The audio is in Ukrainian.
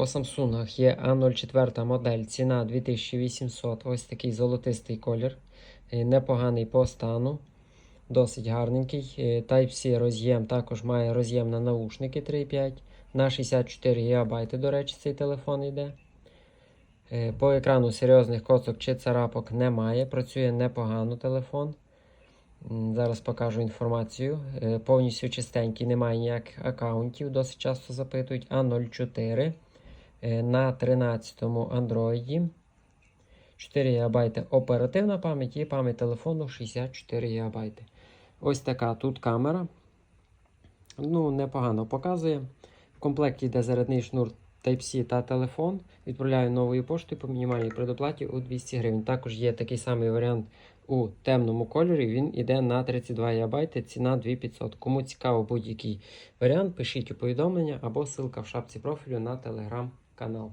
По Samsung є A04 модель, ціна 2800, ось такий золотистий колір, Е, непоганий по стану, досить гарненький. Е, Type-C роз'єм також має роз'єм на наушники 3.5, на 64 ГБ, до речі, цей телефон йде. Е, По екрану серйозних коцок чи царапок немає, працює непогано телефон. Зараз покажу інформацію. Повністю чистенький, немає ніяких аккаунтів, досить часто запитують. А04 е, на 13-му Android. 4 ГБ оперативна пам'ять і пам'ять телефону 64 ГБ. Ось така тут камера. Ну, непогано показує. В комплекті йде зарядний шнур Type-C та телефон. Відправляю новою поштою по мінімальній предоплаті у 200 гривень. Також є такий самий варіант у темному кольорі. Він іде на 32 ГБ, ціна 2500. Кому цікаво будь-який варіант, пишіть у повідомлення або ссылка в шапці профілю на телеграм-канал.